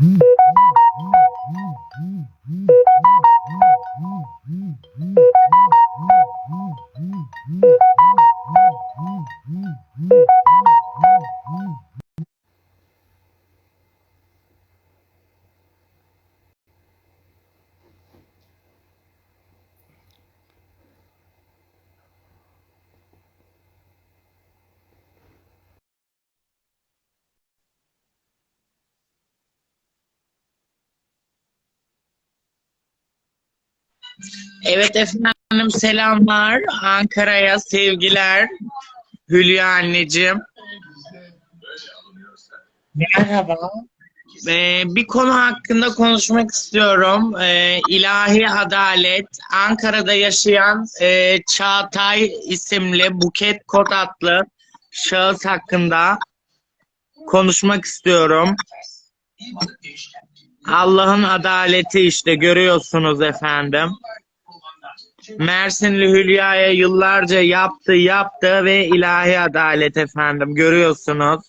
음, 음, 음, 음, 음. Evet efendim selamlar. Ankara'ya sevgiler. Hülya anneciğim. Merhaba. Ee, bir konu hakkında konuşmak istiyorum. Ee, ilahi adalet. Ankara'da yaşayan e, Çağatay isimli Buket Kod adlı şahıs hakkında konuşmak istiyorum. Allah'ın adaleti işte görüyorsunuz efendim. Mersinli Hülya'ya yıllarca yaptı yaptı ve ilahi adalet efendim görüyorsunuz.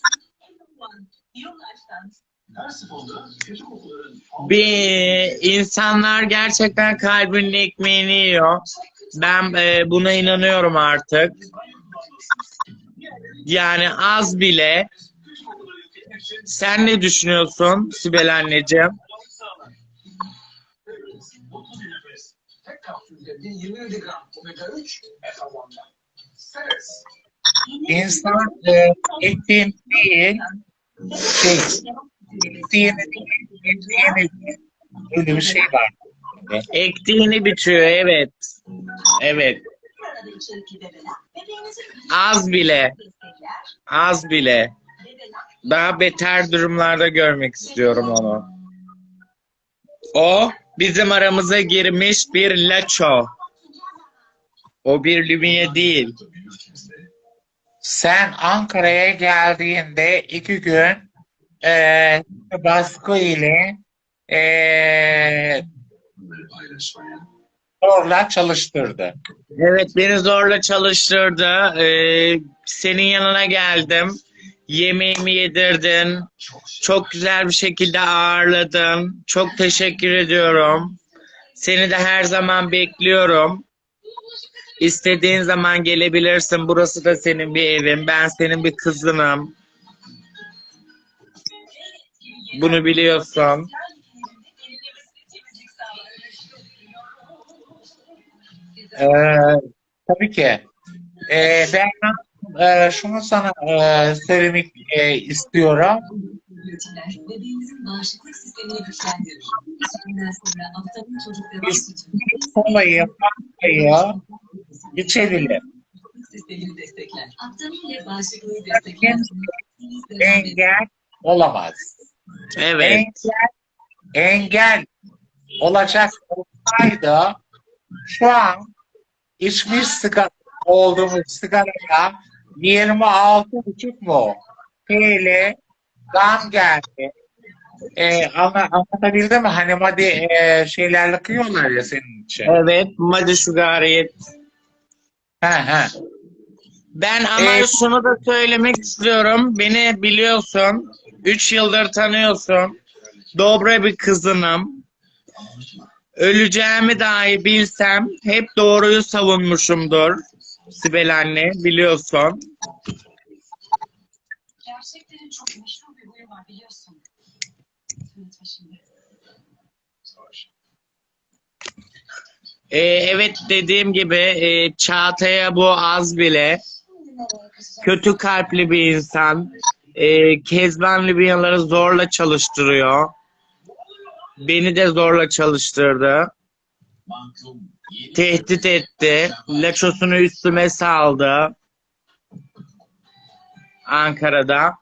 Bir insanlar gerçekten kalbinin ekmeğini yiyor. Ben e, buna inanıyorum artık. Yani az bile. Sen ne düşünüyorsun Sibel anneciğim? İnsan e, ettiğin değil, şey, ettiğini değil, ettiğini değil. Bir şey var. Ektiğini bitiyor evet. Evet. Az bile. Az bile. Daha beter durumlarda görmek istiyorum onu. O bizim aramıza girmiş bir laço. O bir lümiye değil. Sen Ankara'ya geldiğinde iki gün e, baskı ile e, zorla çalıştırdı. Evet beni zorla çalıştırdı. Ee, senin yanına geldim. Yemeğimi yedirdin. Çok güzel bir şekilde ağırladın. Çok teşekkür ediyorum. Seni de her zaman bekliyorum. İstediğin zaman gelebilirsin. Burası da senin bir evin. Ben senin bir kızınım. Bunu biliyorsun. E, tabii ki. E, ben e, şunu sana e, söylemek e, istiyorum. beynimizin bağışıklık sistemini güçlendirir. Ondan sonra aptalın çocukları Biz kolayı, pastayı içebilir. bağışıklık sistemini destekler. Aptamin ile bağışıklığı destekler. Engel olamaz. Evet. Engel, engel olacak olsaydı şu an içmiş sigara olduğumuz sigaraya 26,5 mu TL zam geldi. Ee, ama anlatabildim mi? Hani madde e, şeyler yakıyorlar ya senin için. Evet. Madde Sugariyet. He he. Ben ama Evet. şunu da söylemek istiyorum. Beni biliyorsun. Üç yıldır tanıyorsun. Dobra bir kızınım. Öleceğimi dahi bilsem hep doğruyu savunmuşumdur. Sibel anne biliyorsun. Gerçeklerin çok meşhur bir huyu var biliyorsun. Ee, evet dediğim gibi e, Çağatay'a bu az bile. Kötü kalpli bir insan. E, Kezban Libyaları zorla çalıştırıyor. Beni de zorla çalıştırdı. Tehdit etti. Laçosunu üstüme saldı. Ankara'da.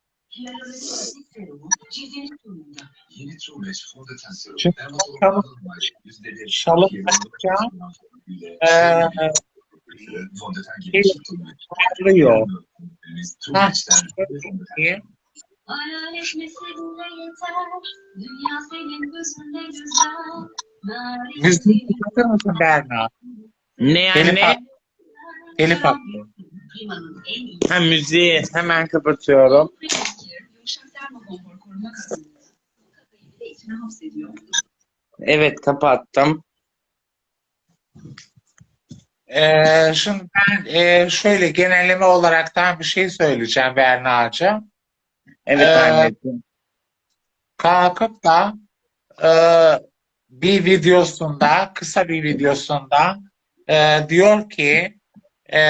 Çünkü. Ha, şöyle Hayal etmeseninle yeter. Dünya senin gözünde güzel. Müziği kapatır mısın Berna? Ne Telif anne? Klimanın en iyi Ha müziği hemen kapatıyorum. Evet kapattım. Ee, şimdi ben e, şöyle genelleme olaraktan bir şey söyleyeceğim Berna'cığım. Evet Ee, anneciğim. kalkıp da e, bir videosunda, kısa bir videosunda e, diyor ki e,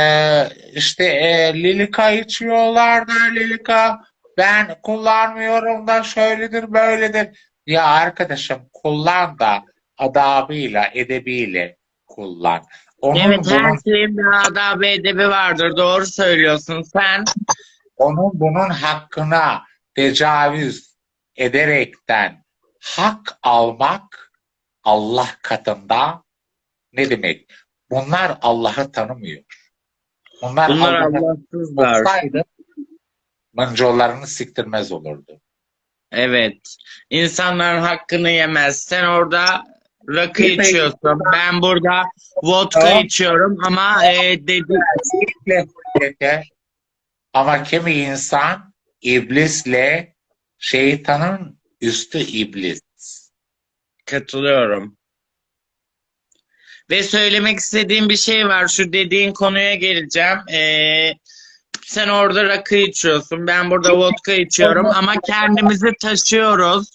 işte e, Lilika içiyorlar da Lilika ben kullanmıyorum da şöyledir böyledir. Ya arkadaşım kullan da adabıyla, edebiyle kullan. Onun Evet her bunun, şeyin bir adabı edebi vardır. Doğru söylüyorsun sen. onun bunun hakkına tecavüz ederekten hak almak Allah katında ne demek? Bunlar Allah'ı tanımıyor. Bunlar, Bunlar Allahsızlar. olsaydı mıncılarını siktirmez olurdu. Evet. İnsanların hakkını yemez. Sen orada rakı de- içiyorsun. Ben burada vodka Tamam. içiyorum ama e, dedi Kesinlikle. Ama kimi insan iblisle şeytanın üstü iblis. Katılıyorum. Ve söylemek istediğim bir şey var. Şu dediğin konuya geleceğim. E, sen orada rakı içiyorsun. Ben burada vodka içiyorum ama kendimizi taşıyoruz.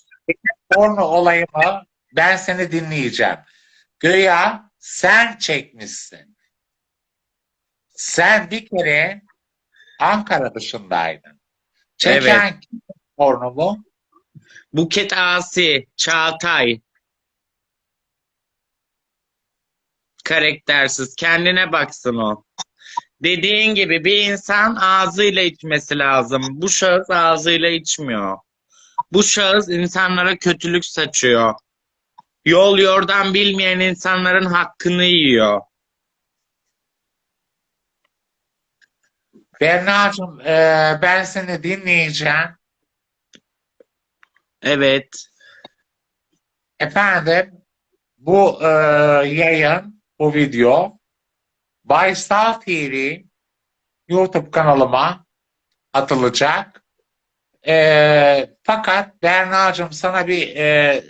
Porno olayımı ben seni dinleyeceğim. Göya sen çekmişsin. Sen bir kere Ankara dışındaydın. Çeken kim pornomu? Buket Asi, Çağatay. Karaktersiz. Kendine baksın o. Dediğin gibi bir insan ağzıyla içmesi lazım. Bu şahıs ağzıyla içmiyor. Bu şahıs insanlara kötülük saçıyor. Yol yordan bilmeyen insanların hakkını yiyor. Berna'cığım e, ben seni dinleyeceğim. Evet. Efendim bu e, yayın, bu video Baysal TV YouTube kanalıma atılacak. E, fakat Berna'cığım sana bir e,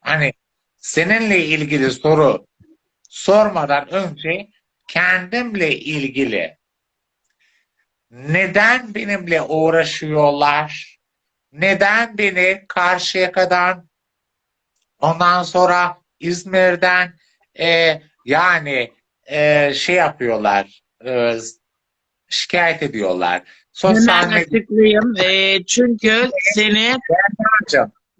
hani seninle ilgili soru sormadan önce kendimle ilgili neden benimle uğraşıyorlar? Neden beni Karşıyaka'dan ondan sonra İzmir'den e, yani e, şey yapıyorlar e, şikayet ediyorlar. Sosyal Hemen açıklayayım. Ee, çünkü seni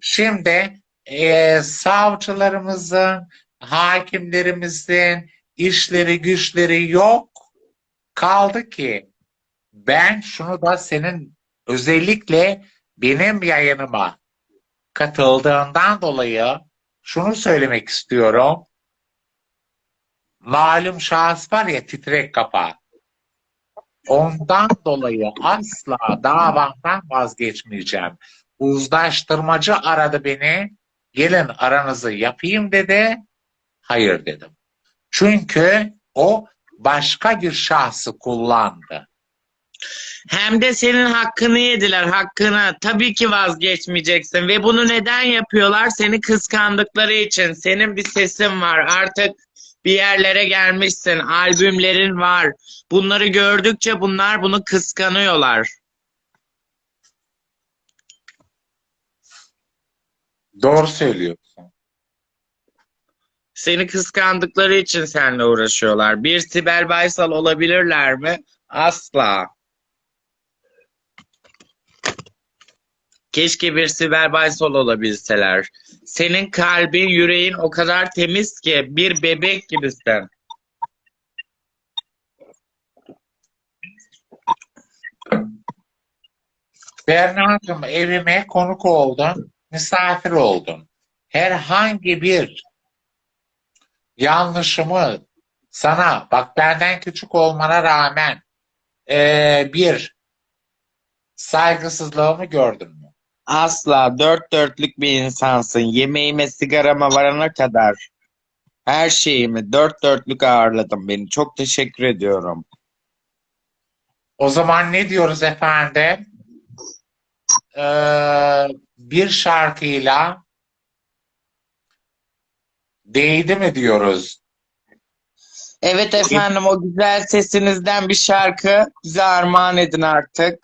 Şimdi e, savcılarımızın, hakimlerimizin işleri güçleri yok. Kaldı ki ben şunu da senin özellikle benim yayınıma katıldığından dolayı şunu söylemek istiyorum. Malum şahıs var ya titrek kafa. Ondan dolayı asla davamdan vazgeçmeyeceğim. Uzlaştırmacı aradı beni. Gelin aranızı yapayım dedi. Hayır dedim. Çünkü o başka bir şahsı kullandı. Hem de senin hakkını yediler, hakkını. Tabii ki vazgeçmeyeceksin ve bunu neden yapıyorlar? Seni kıskandıkları için. Senin bir sesin var. Artık bir yerlere gelmişsin. Albümlerin var. Bunları gördükçe bunlar bunu kıskanıyorlar. Doğru söylüyorsun. Seni kıskandıkları için seninle uğraşıyorlar. Bir Sibel Baysal olabilirler mi? Asla. Keşke bir Sibel Baysal olabilseler. Senin kalbin, yüreğin o kadar temiz ki bir bebek gibisin. Berna'cığım evime konuk oldun, misafir oldun. Herhangi bir yanlışımı sana, bak benden küçük olmana rağmen eee, bir saygısızlığımı gördün? Asla dört dörtlük bir insansın. Yemeğime, sigarama varana kadar her şeyimi dört dörtlük ağırladın beni. Çok teşekkür ediyorum. O zaman ne diyoruz efendim? e, bir şarkıyla değdi mi diyoruz? Evet efendim o güzel sesinizden bir şarkı bize armağan edin artık.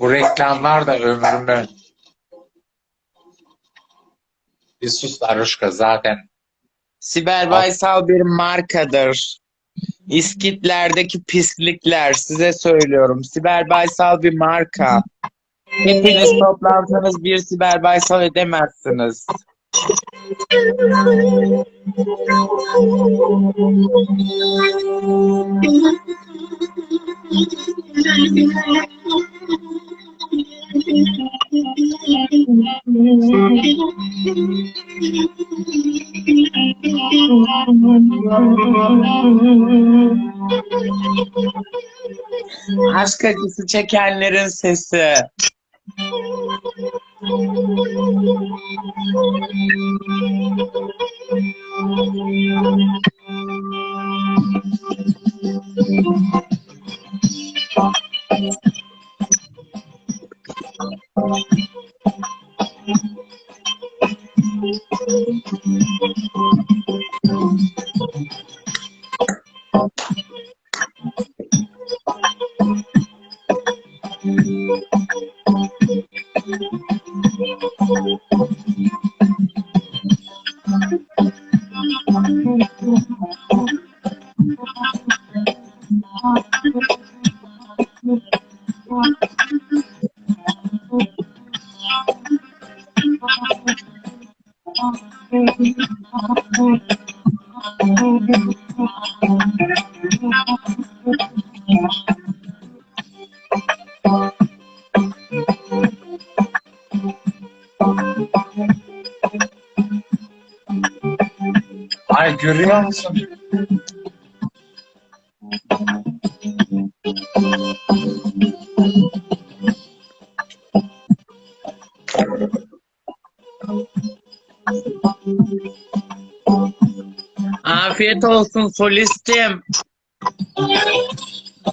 Bu reklamlar da ömrümü. Bir sus Aruşka zaten. Sibel Baysal bir markadır. İskitlerdeki pislikler size söylüyorum. Sibel Baysal bir marka. Hepiniz toplansanız bir Sibel Baysal edemezsiniz. Aşk acısı çekenlerin sesi. Görüyor musun? Afiyet olsun solistim.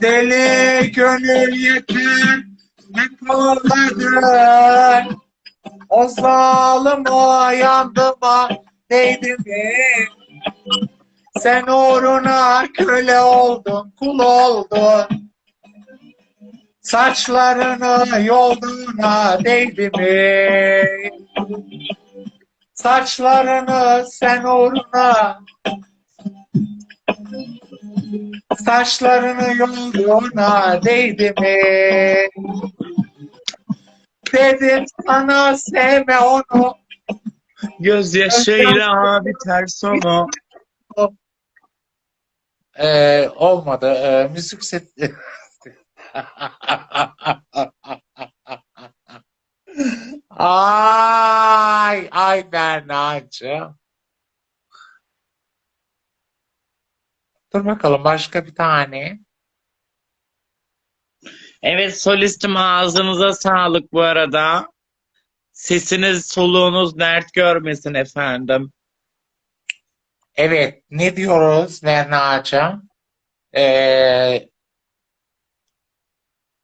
Deli gönül yeter ne kolladın O zalim o yandıma değdi mi Sen uğruna köle oldun kul oldun Saçlarını yolduğuna değdi mi Saçlarını sen uğruna Saçlarını yolduğuna değdi mi? Dedim sana sevme onu. Gözyaşıyla biter sonu. Ee, olmadı. Ee, müzik set... ay, ay Berna'cığım. Dur bakalım başka bir tane. Evet solistim ağzınıza sağlık bu arada. Sesiniz soluğunuz dert görmesin efendim. Evet, ne diyoruz Berna'cığım? Ee,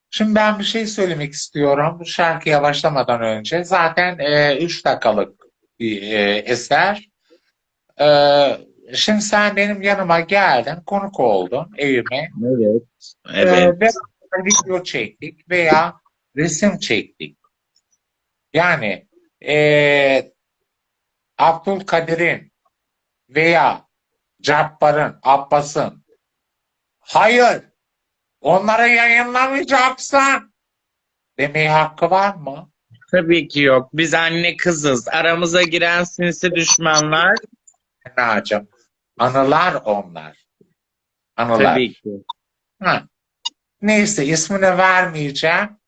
şimdi ben bir şey söylemek istiyorum bu şarkıya başlamadan önce. Zaten 3 dakikalık bir e, eser. Ee, şimdi sen benim yanıma geldin, konuk oldun evime. Evet. Ee, Evet. beraber video çektik veya resim çektik. Yani e, Abdülkadir'in veya Cabbar'ın, Abbas'ın hayır onları yayınlamayacaksın demeye hakkı var mı? Tabii ki yok. Biz anne kızız. Aramıza giren sinsi düşmanlar Nacım. Anılar onlar. Anılar. tabii ki. Ha. Neyse ismini vermeyeceğim.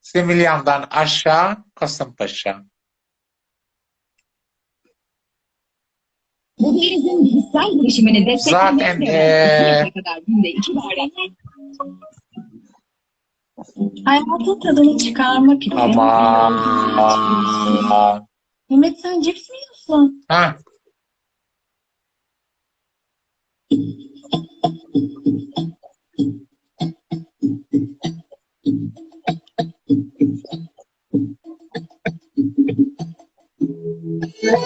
Similyan'dan aşağı Kasımpaşa. Bu denizin hissel girişimini desteklemek Zaten, üzere eee, ne kadar günde iki bardak Hayatın tadını çıkarmak için. Aman. Mehmet sen cips mi yiyorsun? Ha, Mm-hmm.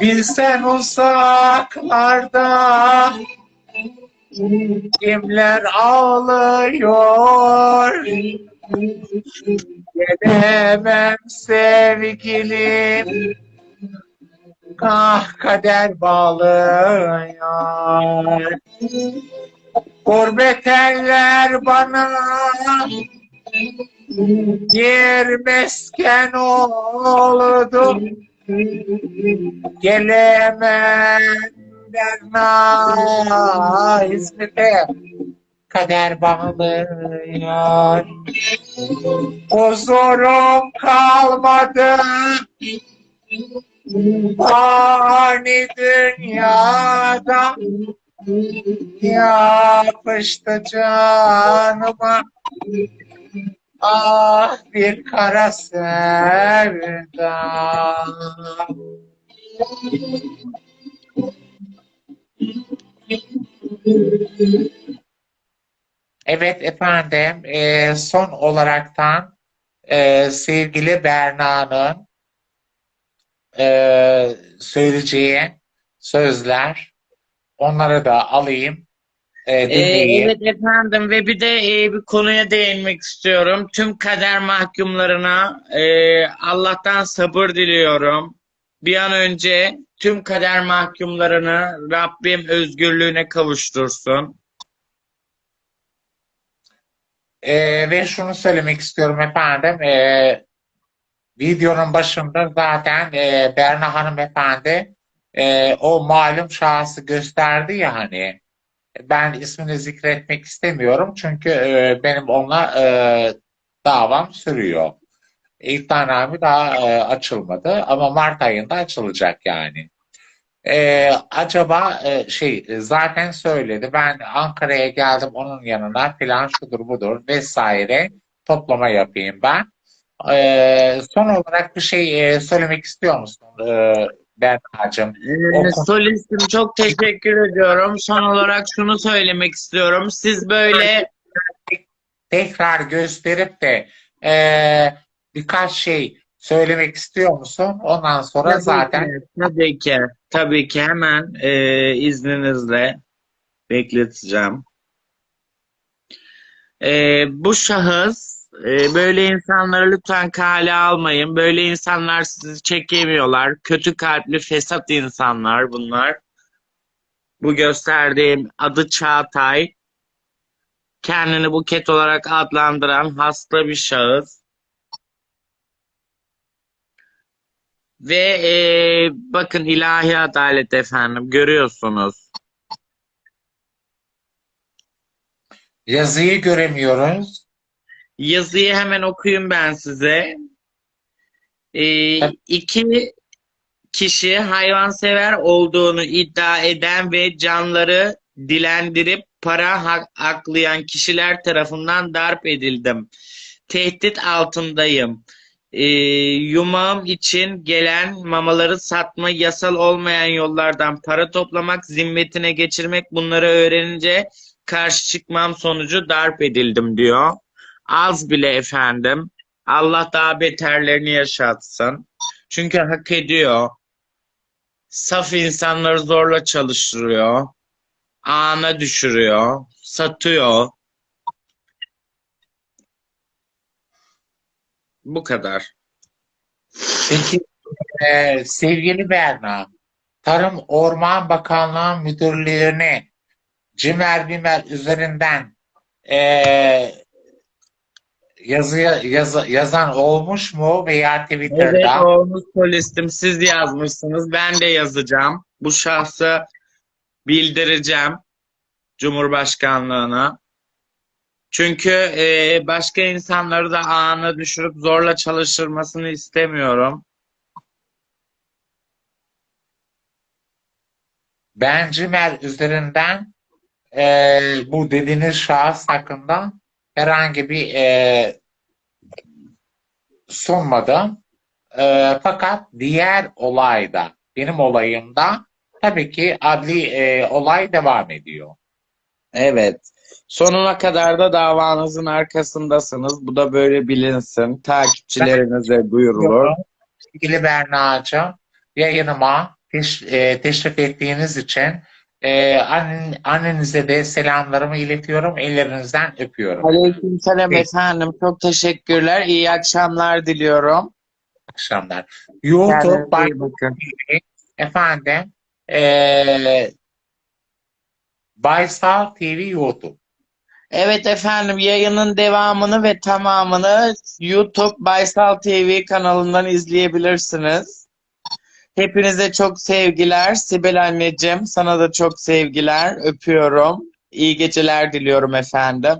Bilsen uzaklarda kimler ağlıyor? Gelemem sevgilim. Kah kader bağlıyor. Gurbet eller bana Yer mesken oldu. Gelemem derna hizmete kader bağlıyor. Huzurum kalmadı. Fani dünyada yapıştı canıma ah bir kara sevda. Evet efendim, e, son olaraktan e, sevgili Berna'nın e, söyleyeceği sözler, onları da alayım, Ee, evet efendim ve bir de e, bir konuya değinmek istiyorum. Tüm kader mahkumlarına e, Allah'tan sabır diliyorum. Bir an önce tüm kader mahkumlarını Rabbim özgürlüğüne kavuştursun. E, ve şunu söylemek istiyorum efendim, e, videonun başında zaten e, Berna hanımefendi e, o malum şahsı gösterdi ya hani. Ben ismini zikretmek istemiyorum çünkü e, benim onunla e, davam sürüyor. İddianame daha e, açılmadı ama Mart ayında açılacak yani. E, acaba e, şey zaten söyledi ben Ankara'ya geldim onun yanına filan şudur budur vesaire toplama yapayım ben. E, son olarak bir şey e, söylemek istiyor musun e, Berna'cığım? Ee, solistim çok teşekkür ediyorum. Son olarak şunu söylemek istiyorum. Siz böyle tekrar gösterip de e, birkaç şey söylemek istiyor musun? Ondan sonra Tabii zaten ki, tabii ki, tabii ki hemen e, izninizle bekleteceğim. E, bu şahıs e, böyle insanları lütfen kale almayın. Böyle insanlar sizi çekemiyorlar. Kötü kalpli fesat insanlar bunlar. Bu gösterdiğim adı Çağatay. Kendini Buket olarak adlandıran hasta bir şahıs. Ve e, bakın ilahi adalet efendim görüyorsunuz. yazıyı göremiyoruz. Yazıyı hemen okuyayım ben size. E, iki kişi hayvansever olduğunu iddia eden ve canları dilendirip para hak- aklayan kişiler tarafından darp edildim. Tehdit altındayım. E, yumağım için gelen mamaları satma, yasal olmayan yollardan para toplamak, zimmetine geçirmek bunları öğrenince karşı çıkmam sonucu darp edildim diyor. Az bile efendim. Allah daha beterlerini yaşatsın. Çünkü hak ediyor. Saf insanları zorla çalıştırıyor. Ana düşürüyor. Satıyor. Bu kadar. Peki e, sevgili Berna, Tarım Orman Bakanlığı Müdürlüğü'ne Cimer Bimer üzerinden eee yazı, yazı, yazan olmuş mu veya Evet Twitter'da? olmuş polistim. Siz yazmışsınız. Ben de yazacağım. Bu şahsı bildireceğim Cumhurbaşkanlığına. Çünkü e, başka insanları da ağına düşürüp zorla çalıştırmasını istemiyorum. Ben Cimer üzerinden eee, bu dediğiniz şahıs hakkında herhangi bir eee, sunmadım. Eee, fakat diğer olayda, benim olayımda tabii ki adli eee, olay devam ediyor. Evet. Sonuna kadar da davanızın arkasındasınız. Bu da böyle bilinsin. Takipçilerinize duyurulur. Sevgili Berna'cığım, yayınıma teş- eee, teşrif ettiğiniz için annen- annenize de selamlarımı iletiyorum. Ellerinizden öpüyorum. Aleykümselam Evet. efendim. Çok teşekkürler. İyi akşamlar diliyorum. akşamlar. YouTube bakın. efendim eee Baysal TV YouTube. Evet efendim yayının devamını ve tamamını YouTube Baysal TV kanalından izleyebilirsiniz. Hepinize çok sevgiler. Sibel anneciğim sana da çok sevgiler. Öpüyorum. İyi geceler diliyorum efendim.